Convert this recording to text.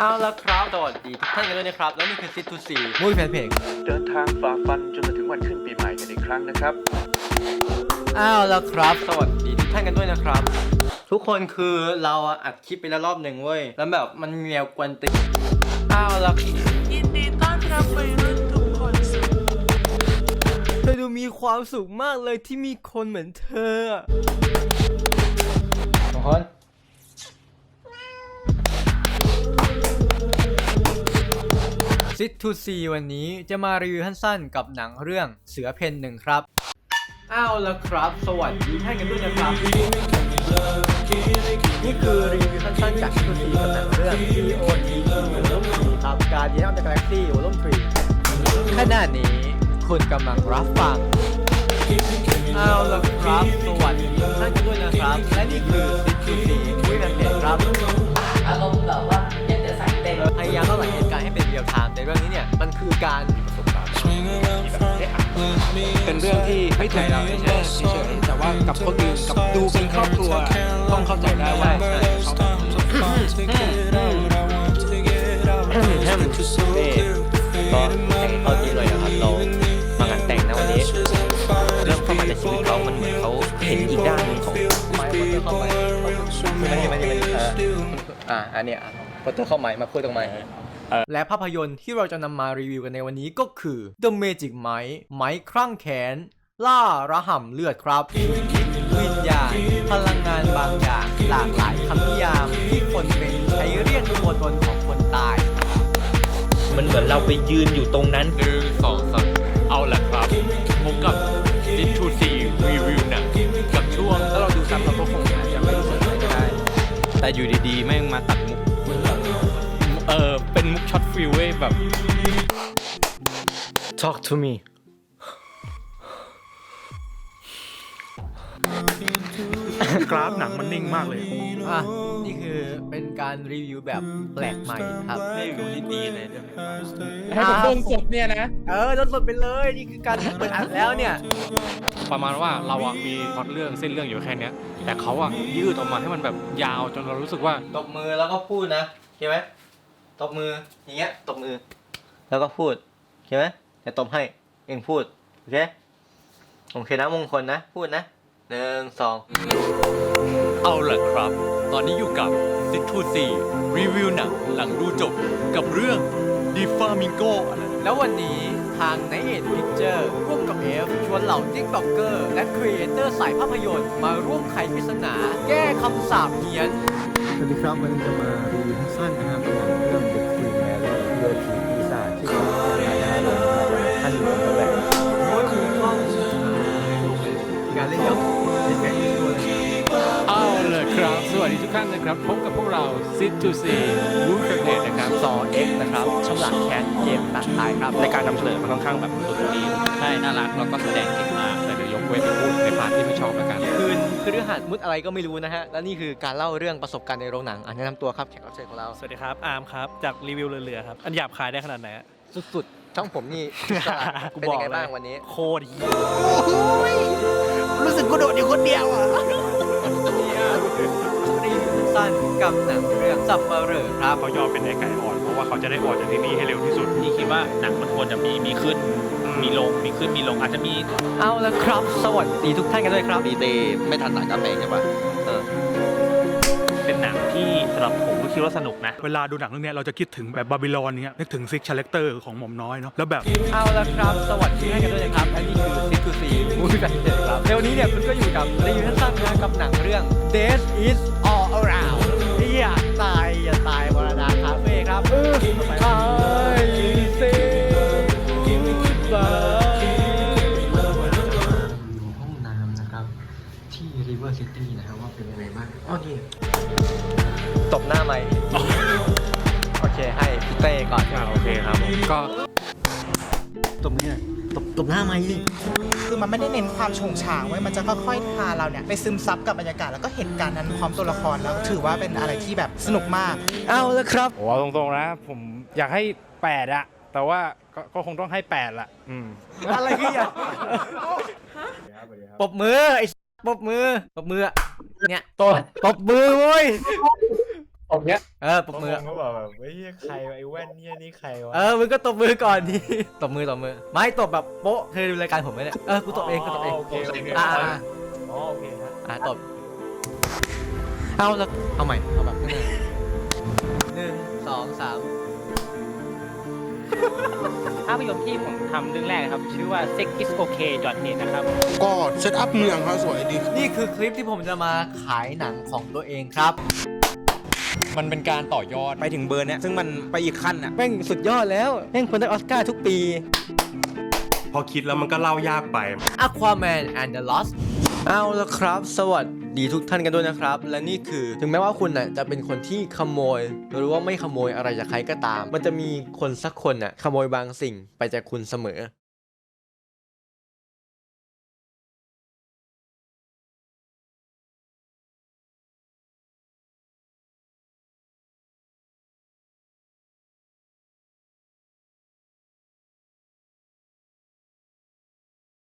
เอาละครับสวัสดีทุกท่านกันด้วยนะครับ แล้วนี่คือซิทูซีมุ้ยแฟนเพลง เดินทางฝ่าฟันจนมาถึงวันขึ้นปีใหม่กันอีกครั้งนะครับ อ้าวแล้วครับ สวัสดีทุกท่านกันด้วยนะครับ ทุกคนคือเราอัดคลิปไปแล้วรอบหนึ่งเว้ย แล้วแบบมันมีแนวกวนติงอ้าวแล้วยินดีต้อนรับวัยรุ่นทุกคนสู่เธอดูมีความสุขมากเลยที่มีคนเหมือนเธอทุกคน ซิทูซีวันนี้จะมารีวิวสั้นๆกับหนังเรื่องเสือเพนหนึ่งครับ อ้าวแล้วครับ สวัสดีท่านกันด้วยนะครับ นี่คือรีวิวสั้นๆจากซิทูซีกับหนังเรื่อง T O T E วอลลุ่ม3ครับการดีนอ f เดอะกาแล็กซี่วอลลุ่ม3ขณะนี้คุณกำลังรับฟังเอาละครับ สวัสดีทุกท่านกันด้วยนะครับ และนี่คือซิทูซี คือการเป็นเรื่องที่ไม่ถูกเราเฉยๆเฉยๆแต่ว่ากับคนอื่นกับดูเป็นครอบครัวต้องเข้าใจได้ว่าใช่ใช่เขาแฮมเบ้ก็แต่งเขาจริงเลยนะครับเรามางานแต่งนะวันนี้เรื่องเข้ามาในชีวิตเขามันเหมือนเขาเห็นอีกด้านหนึงของไม้พอเตอร์เข้าไปมันนี่มันนี่มันนี่เอออ่าอันเนี้ยพอเตอร์เข้าไม้มาพูดตรงไม้ และภาพยนตร์ที่เราจะนำมารีวิวกันในวันนี้ก็คือ The Magic ไม้ไม้ครั่งแขน ล่าระห่ำเลือดครับ วิญญาณพลังงานบางอย่างหลากหลายคำนิยามที่คนเป็นใช้เรียกตัวตนของคนตาย มันเหมือนเราไปยืนอยู่ตรงนั้นหนึ่งสองสามเอาละครับพบกับซิทูซีรีวิวหนังกับช่วงถ้าเราดูซ้ำเราก็คงอาจจะไม่รู้สึกอะไรก็ได้ แต่อยู่ดีๆแม่งมาตัดมุก เออเป็นมุกช็อตฟิลเว้ยแบบ Talk to me กราฟหนังมันนิ่งมากเลย อะนี่คือเป็นการรีวิวแบบแปลกใหม่ครับให้ดูที่ดีเลยด้วยให้ผมโดนสดเนี่ยนะ เออลดสดไปเลยนี่คือการเปิดอัดแล้วเนี่ย ประมาณว่าเราอะมีพล็อตเรื่องเส้นเรื่องอยู่แค่เนี้ย แต่เขาอะยืดออกมาให้มันแบบยาวจนเรารู้สึกว่า ตบมือแล้วก็พูดนะเข้าไหม ตบมืออย่างเงี้ยตบมือ แล้วก็พูดเข้าไหมเดี๋ยวตบให้เองพูดโอเคโอเคนะมงคลนะ พูดนะหนึ่งสองเอาละครับ ตอนนี้อยู่กับซิทูซีรีวิวหนังหลังดูจบกับเรื่อง d ีฟามิงโกแล้ววันนี้ทาง n i g h t Picture ร่วมกับ F ชวนเหล่า TikToker และครีเอเตอร์สายภาพยนตร์มาร่วมไขปริศนา แก้คำสาปเฮี้ยน สวัสดีครับวันนี้จะมารีวิวให้สั้นนะครับ ครับพบกับพวกเราซิทูซีวูฟเทนนะครับซอ X นะครับฉลาดแคสเกมตัดตายครับในการนำเสนอมันค่อนข้างแบบสนุกดีใช่น่ารักแล้วก็แสดงเก่งมากแต่เดี๋ยวยกเว้นพูดในพาร์ทที่ไม่ชอบแล้วกันคืนคือเรื่องหัดมุดอะไรก็ไม่รู้นะฮะและนี่คือการเล่าเรื่องประสบการณ์ในโรงหนังอะแนะนำตัวครับแขกรับเชิญของเราสวัสดีครับอาร์มครับจากรีวิวเรือๆครับอันหยาบคายได้ขนาดไหนอะสุดๆช่องผมนี่ฉลาดกูเป็นบอยังกไงเลยบ้างวันนี้ โคตรเหี้ยรู้สึกกูโดดอยู่คนเดียวอะรี วิวสั้นกับหนังเรื่องสับเปเหร่อครับเขายอมเป็นไอ้ไก่อ่อนเพราะว่าเขาจะได้ออกจากที่นี่ให้เร็วที่สุด นี่คิดว่าหนังมันควรจะมีมีขึ้น มีลงมีขึ้นมีลงอาจจะมีเอาละครับ สวัสดีทุกท่านกันด้วยครับดีเตไม่ทันหนังกาแฟใช่ปะเป็นหนังที่สำหรับผมก็คิดว่าสนุกนะ เวลาดูหนังเรื่องเนี้ยเราจะคิดถึงแบบบาบิลอนเนี้ยนึกถึงซิกชาเลคเตอร์ของหม่อมน้อยเนาะแล้วแบบ เอาละครับ สวัสดีให้กันด้วยนะครับและนี่คือซิคูซีมูฟี่แฟนเครับในวันนี้เนี่ยคุณก็อยู่กับรีวิวสั้นๆนะกับหนังเรื่อง Death is ที่ River City นะครับว่าเป็นยังไงบ้างอ๋อนี่ตบหน้าไหมโอเค ให้พี่เต้ก่อนโอเคครับผมก็ตบมือหน่อยตบตบหน้าไหมดิคือมันไม่ได้เน้นความชงฉางไว้ยมันจะค่อยๆพาเราเนี่ยไปซึมซับกับบรรยากาศแล้วก็เหตุการณ์นั้นพร้อมตัวละครแล้วถือว่าเป็นอะไรที่แบบสนุกมาก เอาละครับ โอ้ตรงๆนะ ผมอยากให้ 8 อะ แต่ว่าก็ก็คงต้องให้ 8 ละ อืม อะไรคืออย่างปรบมือไอ้ ปรบมือปรบมืออะเนี่ยตบตบมือเว้ยผมเนี้ยเออปรบมือก็แบบแบบเฮ้ยใครวะไอ้แว่นเนี่ยนี่ใครวะเออ มึงก็ตบมือก่อนดิ ตบมือตบมือ ไม่ตบแบบโป๊ะ เคยดูรายการผมไหมเนี่ย เออ กูตบเอง กูตบเอง โอเคโอเคอ่าอ่าอ๋อโอเคนะอ่าตบ เอาแล้วเอาใหม่ เอาแบบข้างหน้าหนึ่งสองสาม ภาพยนตร์ที่ผมทำเรื่องแรกนะครับ ชื่อว่า Sex is okay net นะครับ ก็เซตอัพเมืองเขาสวยดี นี่คือคลิปที่ผมจะมาขายหนังของตัวเองครับ มันเป็นการต่อยอดไปถึงเบอร์เนี้ยซึ่งมันไปอีกขั้นอะแม่งสุดยอดแล้วแม่งคนได้ออสการ์ทุกปี พอคิดแล้วมันก็เล่ายากไป Aquaman and the Lost เอาละครับ สวัสดีทุกท่านกันด้วยนะครับ และนี่คือถึงแม้ว่าคุณน่ะจะเป็นคนที่ขโมย หรือว่าไม่ขโมยอะไรจากใครก็ตาม มันจะมีคนสักคนน่ะขโมยบางสิ่งไปจากคุณเสมอ